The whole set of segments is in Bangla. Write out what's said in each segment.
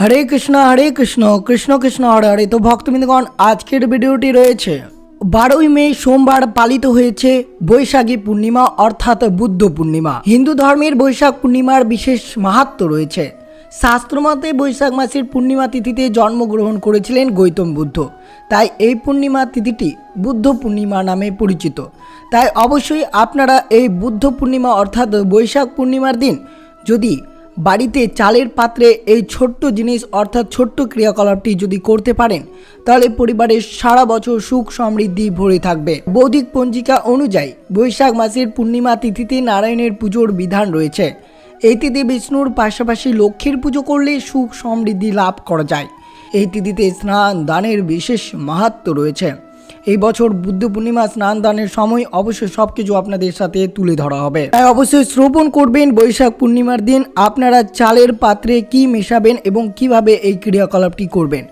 হরে কৃষ্ণ হরে কৃষ্ণ কৃষ্ণ কৃষ্ণ, হরে হরে। তো ভক্তবৃন্দগণ, আজকের ভিডিওটি রয়েছে। বারোই মে সোমবার পালিত হয়েছে বৈশাখী পূর্ণিমা, অর্থাৎ বুদ্ধ পূর্ণিমা। হিন্দু ধর্মের বৈশাখ পূর্ণিমার বিশেষ মাহাত্ম রয়েছে। শাস্ত্রমতে বৈশাখ মাসের পূর্ণিমা তিথিতে জন্মগ্রহণ করেছিলেন গৌতম বুদ্ধ। তাই এই পূর্ণিমা তিথিটি বুদ্ধ পূর্ণিমা নামে পরিচিত। তাই অবশ্যই আপনারা এই বুদ্ধ পূর্ণিমা, অর্থাৎ বৈশাখ পূর্ণিমার দিন যদি বাড়িতে চালের পাত্রে এই ছোট্ট জিনিস অর্থাৎ ছোট্ট ক্রিয়াকলাপটি যদি করতে পারেন, তাহলে পরিবারের সারা বছর সুখ সমৃদ্ধি ভরে থাকবে। বৌদ্ধিক পঞ্জিকা অনুযায়ী বৈশাখ মাসের পূর্ণিমা তিথিতে নারায়ণের পুজোর বিধান রয়েছে। এই তিথি বিষ্ণুর পাশাপাশি লক্ষ্মীর পুজো করলে সুখ সমৃদ্ধি লাভ করা যায়। এই তিথিতে স্নান, দানের বিশেষ মাহাত্ম রয়েছে। এই বছর বুদ্ধ পূর্ণিমা, স্নান দানের সময় অবশ্যই সব কিছু আপনাদের সাথে তুলে ধরা হবে। তাই অবশ্যই শ্রবণ করবেন বৈশাখ পূর্ণিমার দিন। আপনারা চালের পাত্রে কি মেশাবেন এবং কীভাবে এই ক্রিয়াকলাপটি করবেন?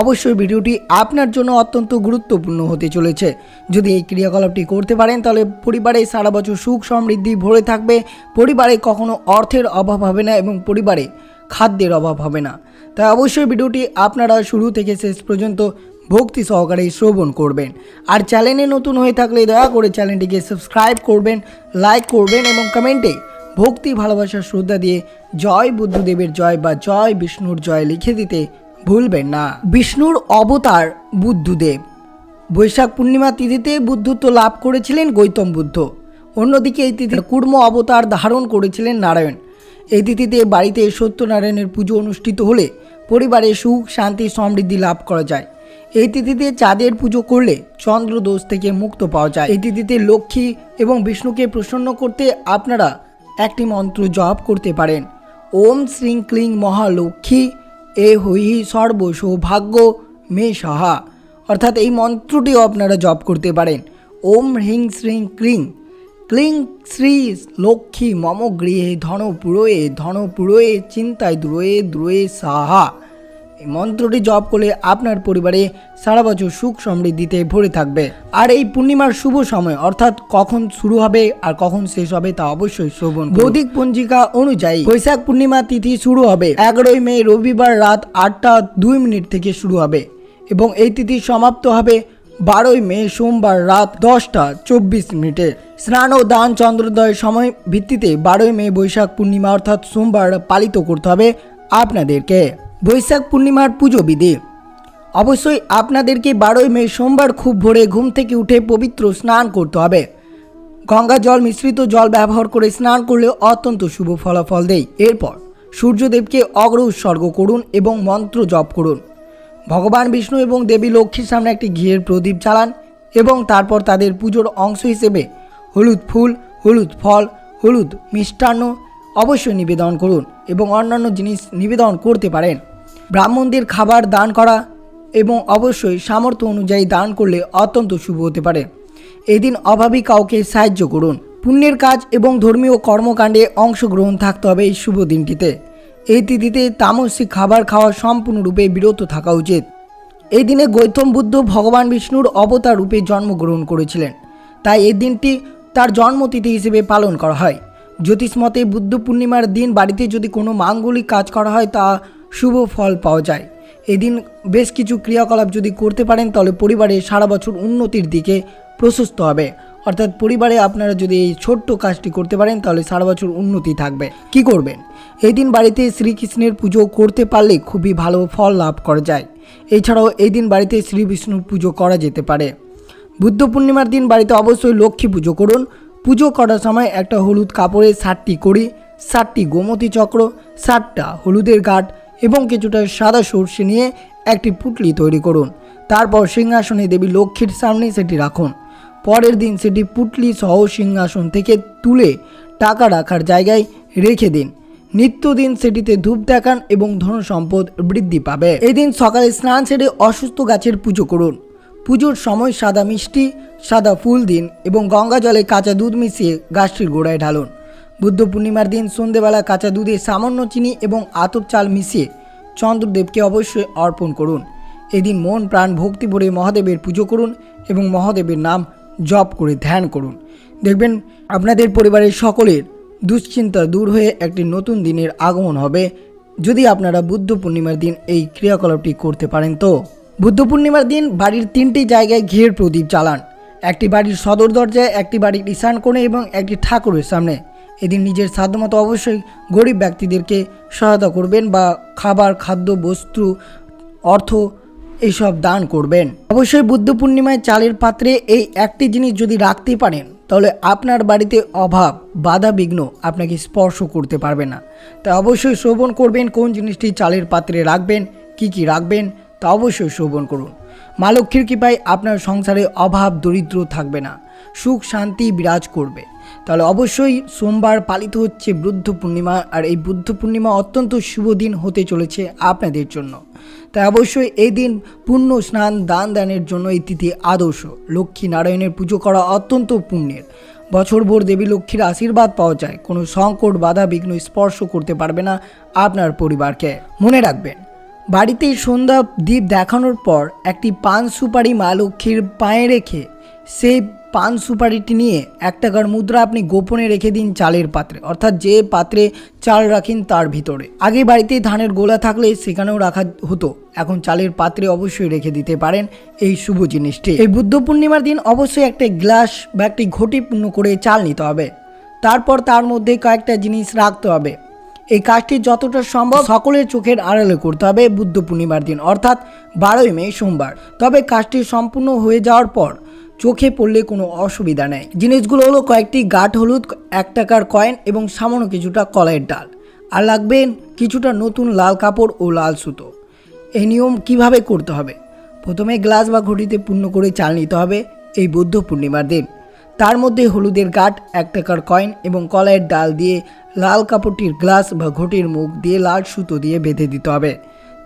অবশ্যই ভিডিওটি আপনার জন্য অত্যন্ত গুরুত্বপূর্ণ হতে চলেছে। যদি এই ক্রিয়াকলাপটি করতে পারেন, তাহলে পরিবারে সারা বছর সুখ সমৃদ্ধি ভরে থাকবে। পরিবারে কখনো অর্থের অভাব হবে না এবং পরিবারে খাদ্যের অভাব হবে না। তাই অবশ্যই ভিডিওটি আপনারা শুরু থেকে শেষ পর্যন্ত ভক্তি সহকারে শ্রবণ করবেন। আর চ্যানেলে নতুন হয়ে থাকলে দয়া করে চ্যানেলটিকে সাবস্ক্রাইব করবেন, লাইক করবেন এবং কমেন্টে ভক্তি, ভালোবাসা, শ্রদ্ধা দিয়ে জয় বুদ্ধদেবের জয় বা জয় বিষ্ণুর জয় লিখে দিতে ভুলবেন না। বিষ্ণুর অবতার বুদ্ধদেব। বৈশাখ পূর্ণিমা তিথিতে বুদ্ধত্ব লাভ করেছিলেন গৌতম বুদ্ধ। অন্যদিকে এই তিথিতে কুর্ম অবতার ধারণ করেছিলেন নারায়ণ। এই তিথিতে বাড়িতে সত্যনারায়ণের পুজো অনুষ্ঠিত হলে পরিবারে সুখ, শান্তি, সমৃদ্ধি লাভ করা যায়। এই তিথিতে চাঁদের পুজো করলে চন্দ্র দোষ থেকে মুক্ত পাওয়া যায়। এই তিথিতে লক্ষ্মী এবং বিষ্ণুকে প্রসন্ন করতে আপনারা একটি মন্ত্র জপ করতে পারেন। ওম শ্রীং ক্লিং মহালক্ষ্মী, এ হৈহি সর্ব সৌভাগ্য মে সাহা। অর্থাৎ এই মন্ত্রটিও আপনারা জপ করতে পারেন। ওম হ্রিং শ্রীং ক্লিং ক্লিং শ্রী লক্ষ্মী মম গৃহে ধন পুরোয়ে ধন পুরোয়ে চিন্তায় দ্রোয়ে দ্রোয়ে সাহা। এই মন্ত্রটি জপ করলে আপনার পরিবারে সারা বছর সুখ সমৃদ্ধিতে ভরে থাকবে। আর এই পূর্ণিমার শুভ সময়, অর্থাৎ কখন শুরু হবে আর কখন শেষ হবে তা অবশ্যই শ্রবণ। বৈদিক পঞ্জিকা অনুযায়ী বৈশাখ পূর্ণিমা তিথি শুরু হবে এগারোই মে, রবিবার রাত আটটা দুই মিনিট থেকে শুরু হবে এবং এই তিথি সমাপ্ত হবে বারোই মে, সোমবার রাত দশটা চব্বিশ মিনিটে। স্নান ও দান চন্দ্রোদয়ের সময় ভিত্তিতে বারোই মে বৈশাখ পূর্ণিমা, অর্থাৎ সোমবার পালিত করতে হবে আপনাদেরকে। বৈশাখ পূর্ণিমার পুজো বিধি। অবশ্যই আপনাদেরকে বারোই মে সোমবার খুব ভোরে ঘুম থেকে উঠে পবিত্র স্নান করতে হবে। গঙ্গা জল মিশ্রিত জল ব্যবহার করে স্নান করলে অত্যন্ত শুভ ফলাফল দেয়। এরপর সূর্যদেবকে অগ্র উৎসর্গ করুন এবং মন্ত্র জপ করুন। ভগবান বিষ্ণু এবং দেবী লক্ষ্মীর সামনে একটি ঘিয়ের প্রদীপ চালান এবং তারপর তাদের পুজোর অংশ হিসেবে হলুদ ফুল, হলুদ ফল, হলুদ মিষ্টান্ন অবশ্যই নিবেদন করুন এবং অন্যান্য জিনিস নিবেদন করতে পারেন। ব্রাহ্মণদের খাবার দান করা এবং অবশ্যই সামর্থ্য অনুযায়ী দান করলে অত্যন্ত শুভ হতে পারে। এদিন অভাবী কাউকে সাহায্য করুন। পুণ্যের কাজ এবং ধর্মীয় কর্মকাণ্ডে অংশগ্রহণ থাকতে হবে এই শুভ দিনটিতে। এই তিথিতে তামসিক খাবার খাওয়া সম্পূর্ণরূপে বিরত থাকা উচিত। এই দিনে গৌতম বুদ্ধ ভগবান বিষ্ণুর অবতার রূপে জন্মগ্রহণ করেছিলেন। তাই এই দিনটি তার জন্মতিথি হিসেবে পালন করা হয়। জ্যোতিষমতে বুদ্ধ পূর্ণিমার দিন বাড়িতে যদি কোনো মাঙ্গলিক কাজ করা হয় তা শুভ ফল পাওয়া যায়। এদিন বেশ কিছু ক্রিয়াকলাপ যদি করতে পারেন, তাহলে পরিবারে সারা বছর উন্নতির দিকে প্রশস্ত হবে। অর্থাৎ পরিবারে আপনারা যদি এই ছোট্ট কাজটি করতে পারেন, তাহলে সারা বছর উন্নতি থাকবে। কি করবেন? এই দিন বাড়িতে শ্রীকৃষ্ণের পুজো করতে পারলে খুবই ভালো ফল লাভ করা যায়। এছাড়াও এই দিন বাড়িতে শ্রী বিষ্ণুর পুজো করা যেতে পারে। বুদ্ধ পূর্ণিমার দিন বাড়িতে অবশ্যই লক্ষ্মী পুজো করুন। পুজো করার সময় একটা হলুদ কাপড়ে ষাটটি করি ষাটটি গোমতী চক্র ষাটটা হলুদের গাঁট এবং কিছুটা সাদা সর্ষে নিয়ে একটি পুটলি তৈরি করুন। তারপর সিংহাসনে দেবী লক্ষ্মীর সামনে সেটি রাখুন। পরের দিন সেটি পুটলি সহ সিংহাসন থেকে তুলে টাকা রাখার জায়গায় রেখে দিন। নিত্যদিন সেটিতে ধূপ দেখান এবং ধন সম্পদ বৃদ্ধি পাবে। এদিন সকালে স্নান সেরে অসুস্থ গাছের পুজো করুন। পুজোর সময় সাদা মিষ্টি, সাদা ফুল দিন এবং গঙ্গা জলে কাঁচা দুধ মিশিয়ে গাছটির গোড়ায় ঢালুন। বুদ্ধ পূর্ণিমার দিন সন্ধেবেলা কাঁচা দুধে সামান্য চিনি এবং আতপ চাল মিশিয়ে চন্দ্রদেবকে অবশ্যই অর্পণ করুন। এদিন মন প্রাণ ভক্তি ভরে মহাদেবের পুজো করুন এবং মহাদেবের নাম জপ করে ধ্যান করুন। দেখবেন আপনাদের পরিবারের সকলের দুশ্চিন্তা দূর হয়ে একটি নতুন দিনের আগমন হবে। যদি আপনারা বুদ্ধ পূর্ণিমার দিন এই ক্রিয়াকলাপটি করতে পারেন তো? বুদ্ধ পূর্ণিমার দিন বাড়ির তিনটি জায়গায় ঘিয়ের প্রদীপ চালান একটি বাড়ির সদর দরজায়, একটি বাড়ির ঈশান কোণে এবং একটি ঠাকুরের সামনে। এদিন নিজের সাধ্যমতো অবশ্যই গরিব ব্যক্তিদেরকে সহায়তা করবেন বা খাবার, খাদ্য, বস্তু, অর্থ এইসব দান করবেন। অবশ্যই বুদ্ধ পূর্ণিমায় চালের পাত্রে এই একটি জিনিস যদি রাখতে পারেন, তাহলে আপনার বাড়িতে অভাব বাধা বিঘ্ন আপনাকে স্পর্শ করতে পারবে না। তাই অবশ্যই শ্রবণ করবেন কোন জিনিসটি চালের পাত্রে রাখবেন, কি কি রাখবেন তা অবশ্যই শ্রবণ করুন। মা লক্ষ্মীর কৃপায় আপনার সংসারে অভাব, দরিদ্র থাকবে না। সুখ, শান্তি বিরাজ করবে। তাহলে অবশ্যই সোমবার পালিত হচ্ছে বুদ্ধ পূর্ণিমা, আর এই বুদ্ধ পূর্ণিমা অত্যন্ত শুভ দিন হতে চলেছে আপনাদের জন্য। তাই অবশ্যই এই দিন পুণ্য স্নান, দান দানের জন্য এই তিথি আদর্শ। লক্ষ্মী নারায়ণের পুজো করা অত্যন্ত পুণ্যের। বছরভর দেবী লক্ষ্মীর আশীর্বাদ পাওয়া যায়। কোনো সংকট, বাধা, বিঘ্ন স্পর্শ করতে পারবে না আপনার পরিবারকে। মনে রাখবেন বাড়িতে সন্ধ্যা দ্বীপ দেখানোর পর একটি পান সুপারি মা লক্ষ্মীর পায়ে রেখে সেই পান সুপারিটি নিয়ে এক টাকার মুদ্রা আপনি গোপনে রেখে দিন চালের পাত্রে। অর্থাৎ যে পাত্রে চাল রাখেন তার ভিতরে। আগে বাড়িতে ধানের গোলা থাকলে সেখানেও রাখা হতো। এখন চালের পাত্রে অবশ্যই রেখে দিতে পারেন এই শুভ জিনিসটি। এই বুদ্ধ পূর্ণিমার দিন অবশ্যই একটা গ্লাস বা একটি ঘটি পূর্ণ করে চাল নিতে হবে। তারপর তার মধ্যে কয়েকটা জিনিস রাখতে হবে। এই কাজটি যতটা সম্ভব সকলের চোখের আড়ালে করতে হবে বুদ্ধ পূর্ণিমার দিন, অর্থাৎ বারোই মে, সোমবার। তবে কাজটি সম্পূর্ণ হয়ে যাওয়ার পর চোখে পড়লে কোনো অসুবিধা নেই। জিনিসগুলো হলো কয়েকটি গাঠ হলুদ, এক টাকার কয়েন এবং সামান্য কিছুটা কলাইয়ের ডাল। আর লাগবেন কিছুটা নতুন লাল কাপড় ও লাল সুতো। এই নিয়ম কীভাবে করতে হবে? প্রথমে গ্লাস বা ঘটিতে পূর্ণ করে চাল নিতে হবে এই বুদ্ধ পূর্ণিমার দিন। তার মধ্যে হলুদের গাঁট, এক টাকার কয়েন এবং কলাইয়ের ডাল দিয়ে লাল কাপড়টির গ্লাস বা ঘটির মুখ দিয়ে লাল সুতো দিয়ে বেঁধে দিতে হবে।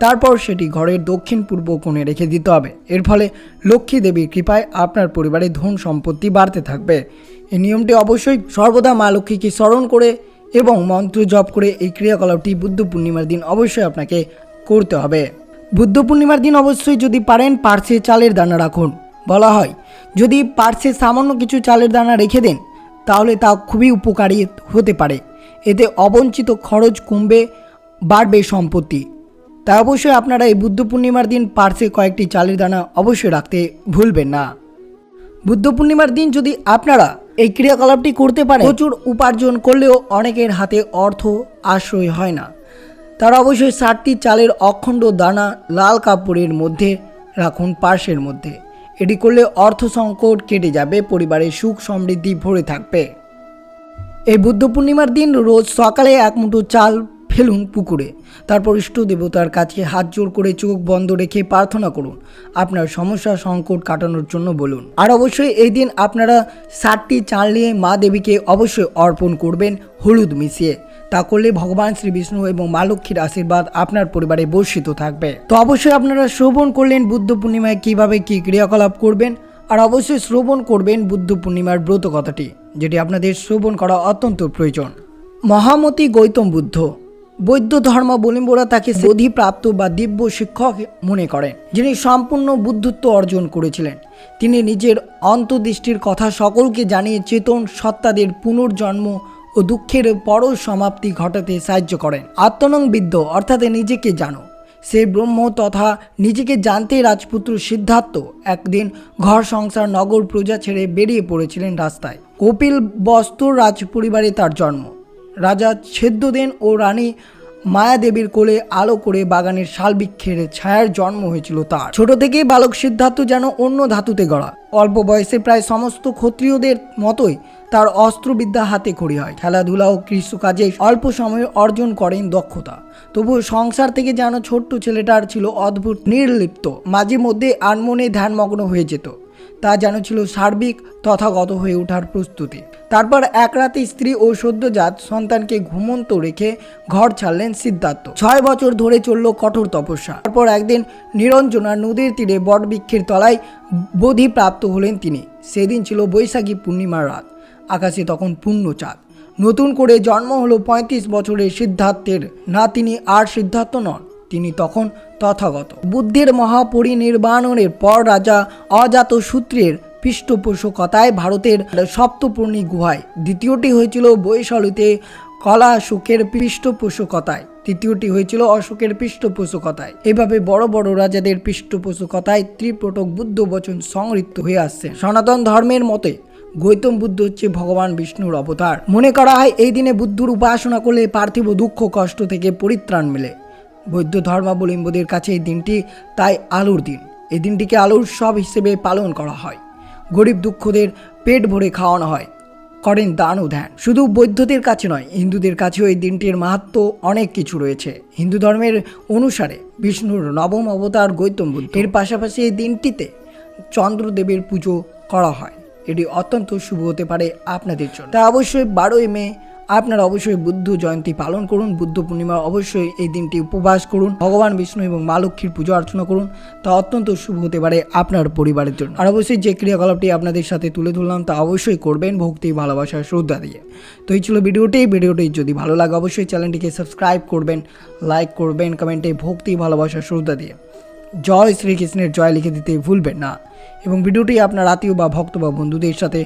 তারপর সেটি ঘরের দক্ষিণ পূর্ব কোণে রেখে দিতে হবে। এর ফলে লক্ষ্মী দেবীর কৃপায় আপনার পরিবারে ধন সম্পত্তি বাড়তে থাকবে। এই নিয়মটি অবশ্যই সর্বদা মা লক্ষ্মীকে স্মরণ করে এবং মন্ত্র জপ করে এই ক্রিয়াকলাপটি বুদ্ধ পূর্ণিমার দিন অবশ্যই আপনাকে করতে হবে। বুদ্ধ পূর্ণিমার দিন অবশ্যই যদি পারেন পার্সে চালের দানা রাখুন। বলা হয়। যদি পার্সে সামান্য কিছু চালের দানা রেখে দেন, তাহলে তা খুবই উপকারী হতে পারে। এতে অবঞ্চিত খরচ কমবে, বাড়বে সম্পত্তি। তাই অবশ্যই আপনারা এই বুদ্ধ পূর্ণিমার দিন পার্সে কয়েকটি চালের দানা অবশ্যই রাখতে ভুলবেন না। বুদ্ধ পূর্ণিমার দিন যদি আপনারা এই ক্রিয়াকলাপটি করতে পারেন, প্রচুর উপার্জন করলেও অনেকের হাতে অর্থ আশ্রয় হয় না। তারা অবশ্যই ষাটটি চালের অখণ্ড দানা লাল কাপড়ের মধ্যে রাখুন পার্সের মধ্যে। এটি করলে অর্থ সংকট কেটে যাবে, পরিবারের সুখ সমৃদ্ধি ভরে থাকবে। এই বুদ্ধ পূর্ণিমার দিন রোজ সকালে এক মুঠো চাল ফেলুন পুকুরে। তারপর ইষ্ট দেবতার কাছে হাত জোর করে চোখ বন্ধ রেখে প্রার্থনা করুন। আপনার সমস্যা, সংকট কাটানোর জন্য বলুন। আর অবশ্যই এই দিন আপনারা ষাটটি চাল নিয়ে মা দেবীকে অবশ্যই অর্পণ করবেন, হলুদ মিশিয়ে। তা করলে ভগবান শ্রী বিষ্ণু এবং মা লক্ষ্মীর আশীর্বাদ আপনার পরিবারে বর্ষিত থাকবে। তো অবশ্যই আপনারা শ্রবণ করলেন বুদ্ধ পূর্ণিমায় কীভাবে কি ক্রিয়াকলাপ করবেন, আর অবশ্যই শ্রবণ করবেন বুদ্ধ পূর্ণিমার ব্রত কথাটি, যেটি আপনাদের শ্রবণ করা অত্যন্ত প্রয়োজন। মহামতি গৌতম বুদ্ধ, বৌদ্ধ ধর্মাবলম্বীরা তাকে বোধিপ্রাপ্ত বা দিব্য শিক্ষক মনে করেন, যিনি সম্পূর্ণ বুদ্ধত্ব অর্জন করেছিলেন। তিনি নিজের অন্তর্দৃষ্টির কথা সকলকে জানিয়ে চেতন সত্তাদের পুনর্জন্ম ও দুঃখের পরও সমাপ্তি ঘটাতে সাহায্য করেন। আত্মনং বিদ্য অর্থাৎ নিজেকে জানো। সে ব্রহ্ম তথা নিজেকে জানতে রাজপুত্র সিদ্ধার্থ একদিন ঘর সংসার নগর প্রজা ছেড়ে বেরিয়ে পড়েছিলেন রাস্তায়। কপিল বস্তুর রাজপরিবারে তার জন্ম। রাজা ছেদ্যদেন ও রানী মায়াদেবীর কোলে আলো করে বাগানের শালবৃক্ষের ছায়ার জন্ম হয়েছিল তার। ছোট থেকে বালক সিদ্ধার্থ যেন অন্য ধাতুতে গড়া। অল্প বয়সে প্রায় সমস্ত ক্ষত্রিয়দের মতোই তার অস্ত্রবিদ্যা হাতে খড়ি হয়। খেলাধুলা ও কৃষিকাজে অল্প সময়ে অর্জন করেন দক্ষতা। তবুও সংসার থেকে যেন ছোট্ট ছেলেটার ছিল অদ্ভুত নির্লিপ্ত। মাঝে মধ্যে আনমনে ধ্যানমগ্ন হয়ে যেত। তা যেন ছিল সার্বিক তথাগত হয়ে ওঠার প্রস্তুতি। তারপর এক রাতে স্ত্রী ও সদ্যজাত সন্তানকে ঘুমন্ত রেখে ঘর ছাড়লেন সিদ্ধার্থ। ছয় বছর ধরে চলল কঠোর তপস্যা। তারপর একদিন নিরঞ্জনা নদীর তীরে বটবৃক্ষের তলায় বোধি প্রাপ্ত হলেন তিনি। সেদিন ছিল বৈশাখী পূর্ণিমার রাত। আকাশে তখন পূর্ণ চাঁদ। নতুন করে জন্ম হলো পঁয়ত্রিশ বছরের সিদ্ধার্থের। না তিনি আর সিদ্ধার্থ নন। তিনি তখন তথাগত। বুদ্ধের মহাপরিনির্বাণের পর রাজা অজাত সূত্রের পৃষ্ঠপোষকতায় ভারতের সপ্তপূর্ণী গুহায়। দ্বিতীয়টি হয়েছিল বৈশালীতে কলা সুখের পৃষ্ঠপোষকতায়। তৃতীয়টি হয়েছিল অশোকের পৃষ্ঠপোষকতায়। এভাবে বড় বড় রাজাদের পৃষ্ঠপোষকতায় ত্রিপ্রটক বুদ্ধ বচন সংরক্ষিত হয়ে আসছে। সনাতন ধর্মের মতে, গৌতম বুদ্ধ হচ্ছে ভগবান বিষ্ণুর অবতার। মনে করা হয়, এই দিনে বুদ্ধর উপাসনা করলে পার্থিব দুঃখ কষ্ট থেকে পরিত্রাণ মেলে। বৌদ্ধ ধর্মাবলম্বীদের কাছে এই দিনটি তাই আলোর দিন। এই দিনটিকে আলোর উৎসব হিসেবে পালন করা হয়। গরিব দুঃখদের পেট ভরে খাওয়ানো হয়। করেন দান ও ধ্যান। শুধু বৌদ্ধদের কাছে নয়, হিন্দুদের কাছেও এই দিনটির মাহাত্ম অনেক কিছু রয়েছে। হিন্দু ধর্মের অনুসারে বিষ্ণুর নবম অবতার গৌতম বুদ্ধ। এর পাশাপাশি এই দিনটিতে চন্দ্রদেবের পুজো করা হয়। এটি অত্যন্ত শুভ হতে পারে আপনাদের জন্য। তা অবশ্যই বারোই মে আপনারা অবশ্যই বুদ্ধ জয়ন্তী পালন করুন, বুদ্ধ পূর্ণিমা অবশ্যই এই দিনটি উপবাস করুন, ভগবান বিষ্ণু এবং মা লক্ষ্মীর পুজো অর্চনা করুন, তা অত্যন্ত শুভ হতে পারে আপনার পরিবারের জন্য। আর অবশ্যই যে ক্রিয়াকলাপটি আপনাদের সাথে তুলে ধরলাম, তা অবশ্যই করবেন ভক্তি, ভালোবাসা, শ্রদ্ধা দিয়ে। তো এই ছিল ভিডিওটি ভিডিওটি যদি ভালো লাগে অবশ্যই চ্যানেলটিকে সাবস্ক্রাইব করবেন, লাইক করবেন, কমেন্টে ভক্তি, ভালোবাসা, শ্রদ্ধা দিয়ে। জয় শ্রীকৃষ্ণের জয় লিখে দিতে ভুলবেন না। এবং ভিডিওটি আপনার আত্মীয় বা ভক্ত বা বন্ধুদের সাথে